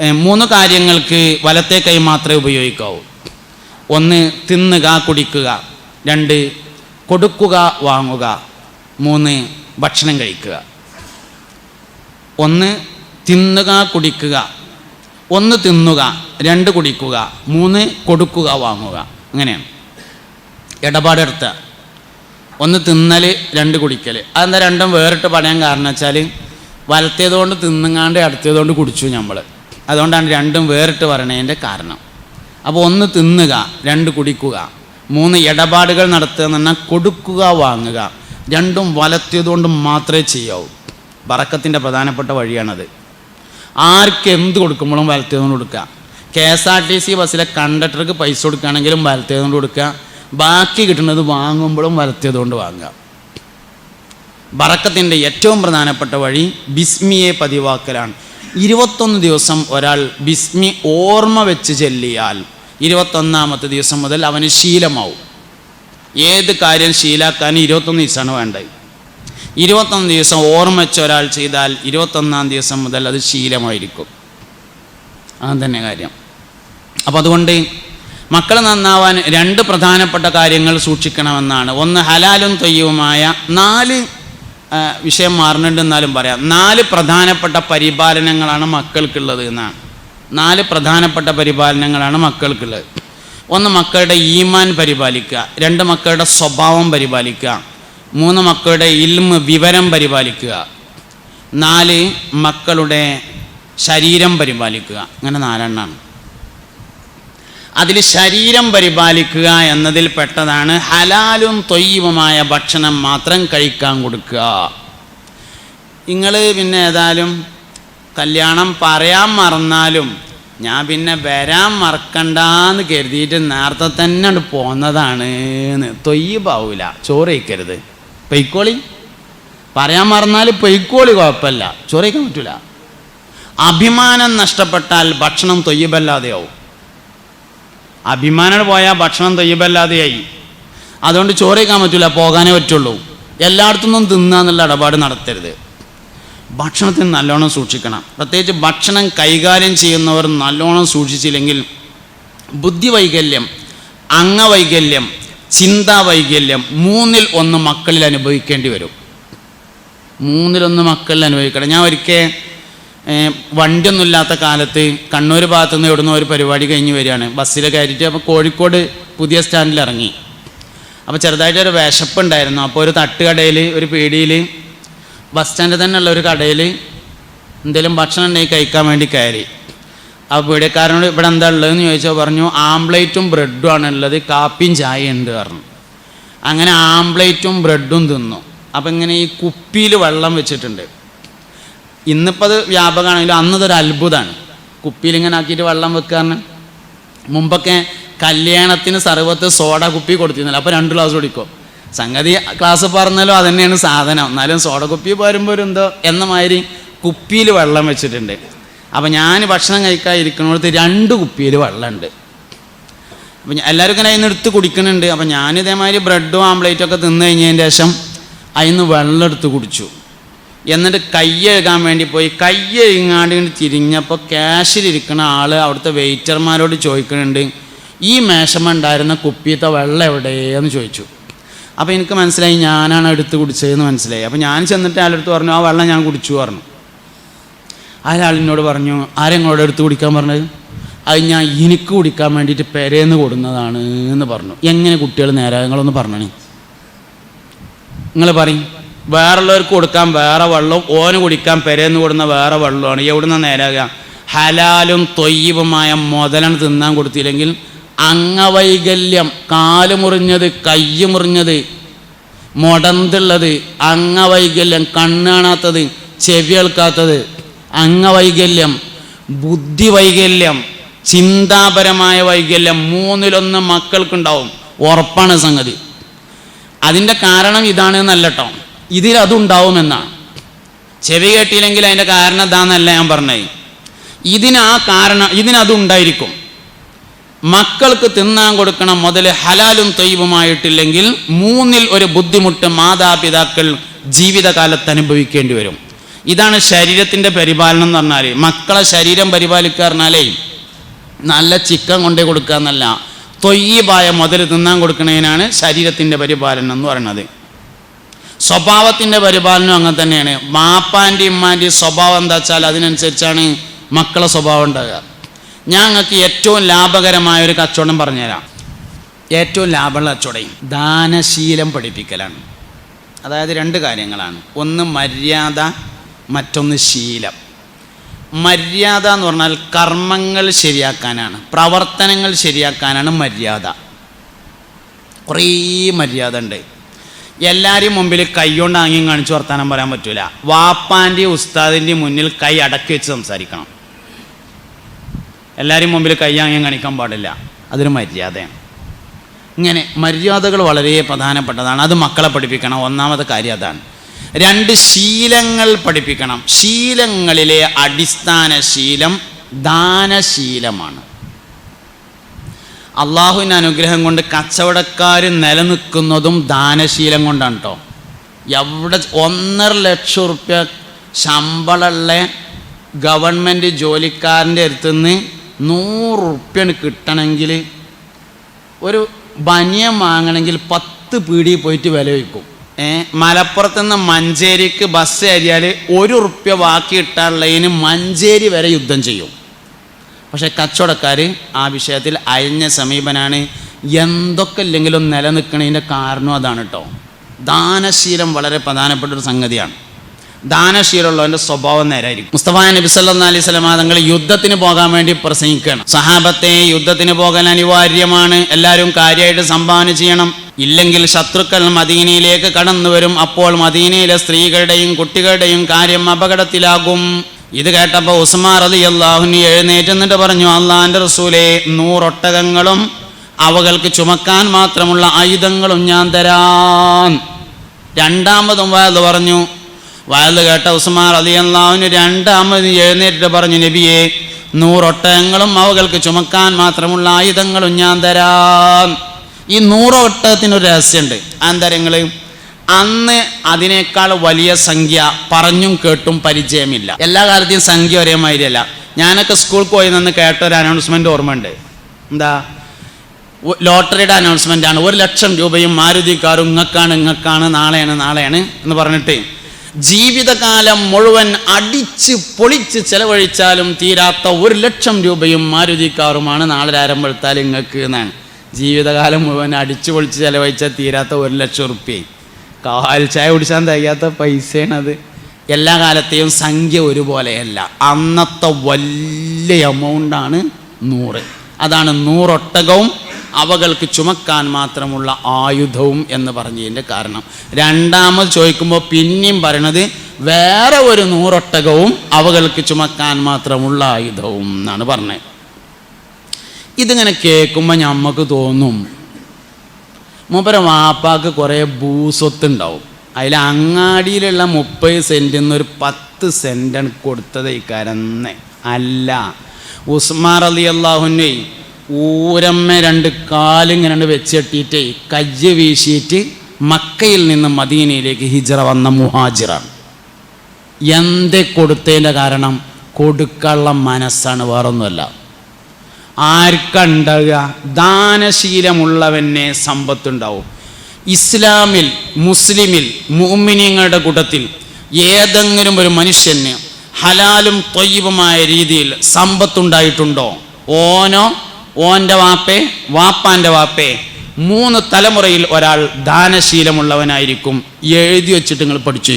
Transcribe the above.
മൂന്ന് കാര്യങ്ങൾക്ക് വലത്തെ കൈ മാത്രമേ ഉപയോഗിക്കാവൂ. ഒന്ന് തിന്നുക കുടിക്കുക. രണ്ട് കൊടുക്കുക വാങ്ങുക. മൂന്ന് ഭക്ഷണം കഴിക്കുക. ഒന്ന് തിന്നുക കുടിക്കുക. ഒന്ന് തിന്നുക രണ്ട് കുടിക്കുക. മൂന്ന് കൊടുക്കുക വാങ്ങുക. അങ്ങനെയാണ്. ഇടപാടെടുത്ത. ഒന്ന് തിന്നൽ രണ്ട് കുടിക്കൽ അതെന്താ രണ്ടും വേറിട്ട് പറയാൻ കാരണം വെച്ചാൽ വലത്തേതുകൊണ്ട് തിന്നുങ്ങാണ്ട് അടുത്തേതുകൊണ്ട് കുടിച്ചു നമ്മൾ അതുകൊണ്ടാണ് രണ്ടും വേറിട്ട് പറയണതിന്റെ കാരണം. അപ്പോൾ ഒന്ന് തിന്നുക രണ്ട് കുടിക്കുക. മൂന്ന് ഇടപാടുകൾ നടത്തുക എന്ന് പറഞ്ഞാൽ കൊടുക്കുക വാങ്ങുക. രണ്ടും വലത്തിയതുകൊണ്ട് മാത്രമേ ചെയ്യാവൂ. ബറക്കത്തിന്റെ പ്രധാനപ്പെട്ട വഴിയാണത്. ആർക്ക് എന്ത് കൊടുക്കുമ്പോഴും വലത്തിയതുകൊണ്ട് കൊടുക്കുക. K S R T C ബസ്സിലെ കണ്ടക്ടർക്ക് പൈസ കൊടുക്കുകയാണെങ്കിലും വലത്തിയതുകൊണ്ട് കൊടുക്കുക. ബാക്കി കിട്ടുന്നത് വാങ്ങുമ്പോഴും വലത്തിയതുകൊണ്ട് വാങ്ങുക. ബറക്കത്തിന്റെ ഏറ്റവും പ്രധാനപ്പെട്ട വഴി ബിസ്മിയെ പതിവാക്കലാണ്. ഇരുപത്തൊന്ന് ദിവസം ഒരാൾ ബിസ്മി ഓർമ്മ വെച്ച് ചെല്ലിയാൽ ഇരുപത്തൊന്നാമത്തെ ദിവസം മുതൽ അവന് ശീലമാവും. ഏത് കാര്യം ശീലാക്കാൻ ഇരുപത്തൊന്ന് ദിവസമാണ് വേണ്ടത്. ഇരുപത്തൊന്ന് ദിവസം ഓർമ്മ വെച്ച് ഒരാൾ ചെയ്താൽ ഇരുപത്തൊന്നാം ദിവസം മുതൽ അത് ശീലമായിരിക്കും. അത് തന്നെ കാര്യം. അപ്പം അതുകൊണ്ട് മക്കൾ നന്നാവാൻ രണ്ട് പ്രധാനപ്പെട്ട കാര്യങ്ങൾ സൂക്ഷിക്കണമെന്നാണ്. ഒന്ന് ഹലാലും തൊയ്യവുമായ നാല് വിഷയം മാറുന്നുണ്ടെന്നാലും പറയാം. നാല് പ്രധാനപ്പെട്ട പരിപാലനങ്ങളാണ് മക്കൾക്കുള്ളത് എന്നാണ്. നാല് പ്രധാനപ്പെട്ട പരിപാലനങ്ങളാണ് മക്കൾക്കുള്ളത്. ഒന്ന് മക്കളുടെ ഈമാൻ പരിപാലിക്കുക. രണ്ട് മക്കളുടെ സ്വഭാവം പരിപാലിക്കുക. മൂന്ന് മക്കളുടെ ഇൽമ് വിവരം പരിപാലിക്കുക. നാല് മക്കളുടെ ശരീരം പരിപാലിക്കുക. അങ്ങനെ നാലെണ്ണമാണ് അതിൽ ശരീരം പരിപാലിക്കുക എന്നതിൽ പെട്ടതാണ് ഹലാലും തൊയ്യവുമായ ഭക്ഷണം മാത്രം കഴിക്കാൻ കൊടുക്കുക. നിങ്ങൾ പിന്നെ ഏതായാലും കല്യാണം പറയാൻ മറന്നാലും ഞാൻ പിന്നെ വരാൻ മറക്കണ്ടെന്ന് കരുതിയിട്ട് നേരത്തെ തന്നെ പോന്നതാണ് തൊയ്യബാവൂല ചോറ് കഴിക്കരുത്. പൊയ്ക്കോളി. പറയാൻ മറന്നാൽ പൊയ്ക്കോളി കുഴപ്പമില്ല ചോറ് കഴിക്കാൻ പറ്റൂല. അഭിമാനം നഷ്ടപ്പെട്ടാൽ ഭക്ഷണം തൊയ്യബല്ലാതെയാവും അഭിമാനം പോയാൽ ഭക്ഷണം തയ്യപ്പല്ലാതെയായി അതുകൊണ്ട് ചോറ് കഴിക്കാൻ പറ്റില്ല പോകാനേ പറ്റുള്ളൂ. എല്ലായിടത്തുനിന്നും തിന്നാന്നുള്ള ഇടപാട് നടത്തരുത്. ഭക്ഷണത്തിന് നല്ലോണം സൂക്ഷിക്കണം. പ്രത്യേകിച്ച് ഭക്ഷണം കൈകാര്യം ചെയ്യുന്നവർ നല്ലോണം സൂക്ഷിച്ചില്ലെങ്കിൽ ബുദ്ധിവൈകല്യം അംഗവൈകല്യം ചിന്താവൈകല്യം മൂന്നിൽ ഒന്ന് മക്കളിൽ അനുഭവിക്കേണ്ടി വരും. മൂന്നിലൊന്ന് മക്കളിൽ അനുഭവിക്കണം. ഞാൻ ഒരിക്കൽ വണ്ടിയൊന്നും ഇല്ലാത്ത കാലത്ത് കണ്ണൂർ ഭാഗത്തു നിന്ന് എവിടുന്ന ഒരു പരിപാടി കഴിഞ്ഞ് വരികയാണ്. ബസ്സിലെ കയറ്റിയിട്ട് അപ്പോൾ കോഴിക്കോട് പുതിയ സ്റ്റാൻഡിൽ ഇറങ്ങി. അപ്പോൾ ചെറുതായിട്ട് ഒരു വിശപ്പുണ്ടായിരുന്നു അപ്പോൾ ഒരു തട്ടുകടയിൽ ഒരു പീടിയിൽ ബസ് സ്റ്റാൻഡിൽ തന്നെയുള്ള ഒരു കടയിൽ എന്തെങ്കിലും ഭക്ഷണം ഉണ്ടെങ്കിൽ കഴിക്കാൻ വേണ്ടി കയറി. ആ പീടിയക്കാരനോട് ഇവിടെ എന്താ ഉള്ളതെന്ന് ചോദിച്ചാൽ പറഞ്ഞു ആംപ്ലേറ്റും ബ്രെഡും ആണ് ഉള്ളത് കാപ്പിയും ചായ ഉണ്ട് പറഞ്ഞു. അങ്ങനെ ആംപ്ലേറ്റും ബ്രെഡും തിന്നു. അപ്പം ഇങ്ങനെ ഈ കുപ്പിയിൽ വെള്ളം വെച്ചിട്ടുണ്ട്. ഇന്നിപ്പോൾ അത് വ്യാപകമാണെങ്കിലും അന്നതൊരു അത്ഭുതമാണ്. കുപ്പിയിൽ ഇങ്ങനെ ആക്കിയിട്ട് വെള്ളം വെക്കാറിന് മുമ്പൊക്കെ കല്യാണത്തിന് സർവത്ത് സോഡ കുപ്പി കൊടുത്തിരുന്നില്ല. അപ്പോൾ രണ്ട് ഗ്ലാസ് കുടിക്കും. സംഗതി ക്ലാസ് പറഞ്ഞാലും അത് തന്നെയാണ് സാധനം. എന്നാലും സോഡ കുപ്പി പോരുമ്പോൾ ഒരു എന്തോ എന്ന മാതിരി കുപ്പിയിൽ വെള്ളം വെച്ചിട്ടുണ്ട്. അപ്പോൾ ഞാൻ ഭക്ഷണം കഴിക്കാൻ രണ്ട് കുപ്പിയിൽ വെള്ളമുണ്ട്. അപ്പം എല്ലാവരും ഇങ്ങനെ അതിന് എടുത്ത് കുടിക്കുന്നുണ്ട്. അപ്പം ഞാൻ ഇതേമാതിരി ബ്രെഡും ആംപ്ലേറ്റും ഒക്കെ തിന്നു കഴിഞ്ഞതിന് ശേഷം അതിന് വെള്ളം എടുത്ത് കുടിച്ചു. എന്നിട്ട് കയ്യെഴുകാൻ വേണ്ടി പോയി. കയ്യെഴുങ്ങാണ്ട് ഇങ്ങനെ തിരിഞ്ഞപ്പോൾ ക്യാഷിലിരിക്കുന്ന ആൾ അവിടുത്തെ വെയിറ്റർമാരോട് ചോദിക്കുന്നുണ്ട് ഈ മേശമ ഉണ്ടായിരുന്ന കുപ്പിയത്തെ വെള്ളം എവിടെയെന്ന് ചോദിച്ചു. അപ്പോൾ എനിക്ക് മനസ്സിലായി ഞാനാണ് എടുത്ത് കുടിച്ചതെന്ന് മനസ്സിലായി. അപ്പോൾ ഞാൻ ചെന്നിട്ട് അയാളടുത്ത് പറഞ്ഞു ആ വെള്ളം ഞാൻ കുടിച്ചു പറഞ്ഞു. അയാളിനോട് പറഞ്ഞു ആരെങ്ങളോട് എടുത്ത് കുടിക്കാൻ പറഞ്ഞത്? അത് ഞാൻ എനിക്ക് കുടിക്കാൻ വേണ്ടിയിട്ട് പെരേന്ന് കൊടുന്നതാണ് എന്ന് പറഞ്ഞു. എങ്ങനെ കുട്ടികൾ നേരങ്ങളൊന്ന് നിങ്ങളൊന്ന് പറഞ്ഞു നിങ്ങൾ പറയും. വേറുള്ളവർക്ക് കൊടുക്കാൻ വേറെ വെള്ളവും ഓന് കുടിക്കാൻ പെരേന്ന് കൊടുക്കുന്ന വേറെ വെള്ളമാണ്. എവിടുന്ന നേരാകുക ഹലാലും തൊയ്യവുമായ മുതലാണ് തിന്നാൻ കൊടുത്തില്ലെങ്കിൽ അംഗവൈകല്യം കാൽ മുറിഞ്ഞത് കയ്യ് മുറിഞ്ഞത് മുടന്തുള്ളത് അംഗവൈകല്യം കണ്ണ് കാണാത്തത് ചെവി കേൾക്കാത്തത് അംഗവൈകല്യം ബുദ്ധി വൈകല്യം ചിന്താപരമായ വൈകല്യം മൂന്നിലൊന്ന് മക്കൾക്കുണ്ടാവും. ഉറപ്പാണ് സംഗതി. അതിന്റെ കാരണം ഇതാണ് എന്നല്ല കേട്ടോ ഇതിൽ അതുണ്ടാവുമെന്നാണ് ചെവി കേട്ടില്ലെങ്കിൽ അതിന്റെ കാരണം എന്താണെന്നല്ല ഞാൻ പറഞ്ഞത് ഇതിനാ കാരണം ഇതിനതുണ്ടായിരിക്കും. മക്കൾക്ക് തിന്നാൻ കൊടുക്കണം മുതൽ ഹലാലും തൊയ്വുമായിട്ടില്ലെങ്കിൽ മൂന്നിൽ ഒരു ബുദ്ധിമുട്ട് മാതാപിതാക്കൾ ജീവിതകാലത്ത് അനുഭവിക്കേണ്ടി വരും. ഇതാണ് ശരീരത്തിന്റെ പരിപാലനം എന്ന് പറഞ്ഞാൽ മക്കളെ ശരീരം പരിപാലിക്കുക നല്ല ചിക്കൻ കൊണ്ടേ കൊടുക്കുക എന്നല്ല. തൊയ്യബായ മുതൽ തിന്നാൻ കൊടുക്കുന്നതിനാണ് ശരീരത്തിന്റെ പരിപാലനം എന്ന് പറയുന്നത്. സ്വഭാവത്തിന്റെ പരിപാലനം അങ്ങനെ തന്നെയാണ്. മാപ്പാന്റെയും ഉമ്മാന്റെയും സ്വഭാവം എന്താ വെച്ചാൽ അതിനനുസരിച്ചാണ് മക്കളെ സ്വഭാവം ഉണ്ടാകുക ഞാൻ നിങ്ങൾക്ക് ഏറ്റവും ലാഭകരമായ ഒരു കച്ചവടം പറഞ്ഞുതരാം. ഏറ്റവും ലാഭമുള്ള കച്ചവടം ദാനശീലം പഠിപ്പിക്കലാണ്. അതായത് രണ്ട് കാര്യങ്ങളാണ്. ഒന്ന് മര്യാദ മറ്റൊന്ന് ശീലം. മര്യാദ എന്ന് പറഞ്ഞാൽ കർമ്മങ്ങൾ ശരിയാക്കാനാണ്. പ്രവർത്തനങ്ങൾ ശരിയാക്കാനാണ് മര്യാദ. കുറേ മര്യാദ ഉണ്ട്. എല്ലാവരെയും മുമ്പിൽ കൈകൊണ്ട് ആംഗ്യം കാണിച്ച് വർത്താനം പറയാൻ പറ്റൂല. വാപ്പാന്റെ ഉസ്താദിന്റെ മുന്നിൽ കൈ അടക്കി വെച്ച് സംസാരിക്കണം. എല്ലാവരെയും മുമ്പിൽ കൈ ആംഗ്യം കാണിക്കാൻ പാടില്ല. അതൊരു മര്യാദയാണ്. ഇങ്ങനെ മര്യാദകൾ വളരെ പ്രധാനപ്പെട്ടതാണ്. അത് മക്കളെ പഠിപ്പിക്കണം. ഒന്നാമത്തെ കാര്യം അതാണ്. രണ്ട് ശീലങ്ങൾ പഠിപ്പിക്കണം. ശീലങ്ങളിലെ അടിസ്ഥാന ശീലം ദാനശീലമാണ്. അള്ളാഹുവിന്റെ അനുഗ്രഹം കൊണ്ട് കച്ചവടക്കാർ നിലനിൽക്കുന്നതും ദാനശീലം കൊണ്ടാണ് കേട്ടോ എവിടെ ഒന്നര ലക്ഷം റുപ്യ ശമ്പളമുള്ള ഗവൺമെന്റ് ജോലിക്കാരന്റെ അടുത്ത് നിന്ന് നൂറ് റുപ്യാണ് കിട്ടണമെങ്കിൽ ഒരു ബനിയം വാങ്ങണമെങ്കിൽ പത്ത് പീടി പോയിട്ട് വില വയ്ക്കും മലപ്പുറത്ത് നിന്ന് മഞ്ചേരിക്ക് ബസ് കയറിയാൽ ഒരു റുപ്യ ബാക്കി ഇട്ടാനുള്ളതിന് മഞ്ചേരി വരെ യുദ്ധം ചെയ്യും. പക്ഷേ കച്ചവടക്കാർ ആ വിഷയത്തിൽ അയഞ്ഞ സമീപനാണ്. എന്തൊക്കെ ഇല്ലെങ്കിലും നിലനിൽക്കുന്നതിന്റെ കാരണം അതാണ് കേട്ടോ ദാനശീലം വളരെ പ്രധാനപ്പെട്ട ഒരു സംഗതിയാണ്. ദാനശീലമുള്ളവന്റെ സ്വഭാവം നേരായിരിക്കും മുസ്തഫ നബി സല്ലാ അലൈഹി സ്വലമ തങ്ങൾ യുദ്ധത്തിന് പോകാൻ വേണ്ടി പ്രസംഗിക്കണം സഹാബത്തെ യുദ്ധത്തിന് പോകാൻ അനിവാര്യമാണ്. എല്ലാവരും കാര്യമായിട്ട് സംഭാവന ചെയ്യണം. ഇല്ലെങ്കിൽ ശത്രുക്കൾ മദീനയിലേക്ക് കടന്നു വരും അപ്പോൾ മദീനയിലെ സ്ത്രീകളുടെയും കുട്ടികളുടെയും കാര്യം അപകടത്തിലാകും. ഇത് കേട്ടപ്പോൾ ഉസ്മാർ അലി അള്ളാഹുനി എഴുന്നേറ്റ് എന്നിട്ട് പറഞ്ഞു അള്ളാഹിന്റെ റസൂലെ നൂറൊട്ടകങ്ങളും അവകൾക്ക് ചുമക്കാൻ മാത്രമുള്ള ആയുധങ്ങളും ഞാൻ തരാൻ രണ്ടാമതും വയത് പറഞ്ഞു വയത് കേട്ട ഉസ്മാർ അലി അള്ളാഹുനി രണ്ടാമത് എഴുന്നേറ്റ് പറഞ്ഞു നബിയെ നൂറൊട്ടകങ്ങളും അവകൾക്ക് ചുമക്കാൻ മാത്രമുള്ള ആയുധങ്ങളും ഞാൻ തരാം. ഈ നൂറൊട്ടകത്തിനൊരു രഹസ്യമുണ്ട്. അന്തരങ്ങൾ അന്ന് അതിനേക്കാൾ വലിയ സംഖ്യ പറഞ്ഞും കേട്ടും പരിചയമില്ല. എല്ലാ കാലത്തെയും സംഖ്യ ഒരേ മാതിരിയല്ല ഞാനൊക്കെ സ്കൂളിൽ പോയി നിന്ന് കേട്ട ഒരു അനൗൺസ്മെന്റ് ഓർമ്മയുണ്ട്. എന്താ? ലോട്ടറിയുടെ അനൗൺസ്മെന്റ് ആണ്. ഒരു ലക്ഷം രൂപയും മാരുതി കാറും ഇങ്ങക്കാണ് ഇങ്ങക്കാണ് നാളെയാണ് നാളെയാണ് എന്ന് പറഞ്ഞിട്ട് ജീവിതകാലം മുഴുവൻ അടിച്ച് പൊളിച്ച് ചെലവഴിച്ചാലും തീരാത്ത ഒരു ലക്ഷം രൂപയും മാരുതി കാറുമാണ് നാളെ ആരംഭത്താൽ ഇങ്ങക്ക് എന്നാണ്. ജീവിതകാലം മുഴുവൻ അടിച്ചു പൊളിച്ച് ചെലവഴിച്ചാൽ തീരാത്ത ഒരു ലക്ഷം റുപ്യയും കാൽ ചായ കുടിച്ചാൻ തികയാത്ത പൈസയാണത്. എല്ലാ കാലത്തെയും സംഖ്യ ഒരുപോലെയല്ല. അന്നത്തെ വലിയ എമൗണ്ടാണ് നൂറ്. അതാണ് നൂറൊട്ടകവും അവകൾക്ക് ചുമക്കാൻ മാത്രമുള്ള ആയുധവും എന്ന് പറഞ്ഞതിന്റെ കാരണം. രണ്ടാമത് ചോദിക്കുമ്പോൾ പിന്നെയും പറയണത് വേറെ ഒരു നൂറൊട്ടകവും അവകൾക്ക് ചുമക്കാൻ മാത്രമുള്ള ആയുധവും എന്നാണ് പറഞ്ഞത്. ഇതിങ്ങനെ കേൾക്കുമ്പോൾ ഞമ്മക്ക് തോന്നും മൂപ്പര വാപ്പാക്ക് കുറേ ഭൂസ്വത്തുണ്ടാവും. അതിൽ അങ്ങാടിയിലുള്ള മുപ്പത് സെന്റിൽ നിന്ന് ഒരു പത്ത് സെന്റാണ് കൊടുത്തത് ഇക്കാരെന്ന് അല്ല. ഉസ്മാർ അലി അള്ളാഹുനെ ഊരമ്മ രണ്ട് കാലിങ്ങനെ വെച്ചിട്ടിട്ട് കയ്യ് വീശിയിട്ട് മക്കയിൽ നിന്ന് മദീനയിലേക്ക് ഹിജറ വന്ന മുഹാജിറാണ്. എന്തേ കൊടുത്തതിന്റെ കാരണം? കൊടുക്കാനുള്ള മനസ്സാണ് വേറൊന്നുമല്ല. ആർക്കുണ്ടാവുക ദാനശീലമുള്ളവനെ സമ്പത്തുണ്ടാവും. ഇസ്ലാമിൽ മുസ്ലിമിൽ മുഅ്മിനീങ്ങളുടെ കൂട്ടത്തിൽ ഏതെങ്കിലും ഒരു മനുഷ്യന് ഹലാലും തൊയ്യവുമായ രീതിയിൽ സമ്പത്തുണ്ടായിട്ടുണ്ടോ? ഓനോ ഓന്റെ വാപ്പേ വാപ്പാന്റെ വാപ്പേ മൂന്ന് തലമുറയിൽ ഒരാൾ ദാനശീലമുള്ളവനായിരിക്കും. എഴുതി വെച്ചിട്ട് നിങ്ങൾ പഠിച്ചു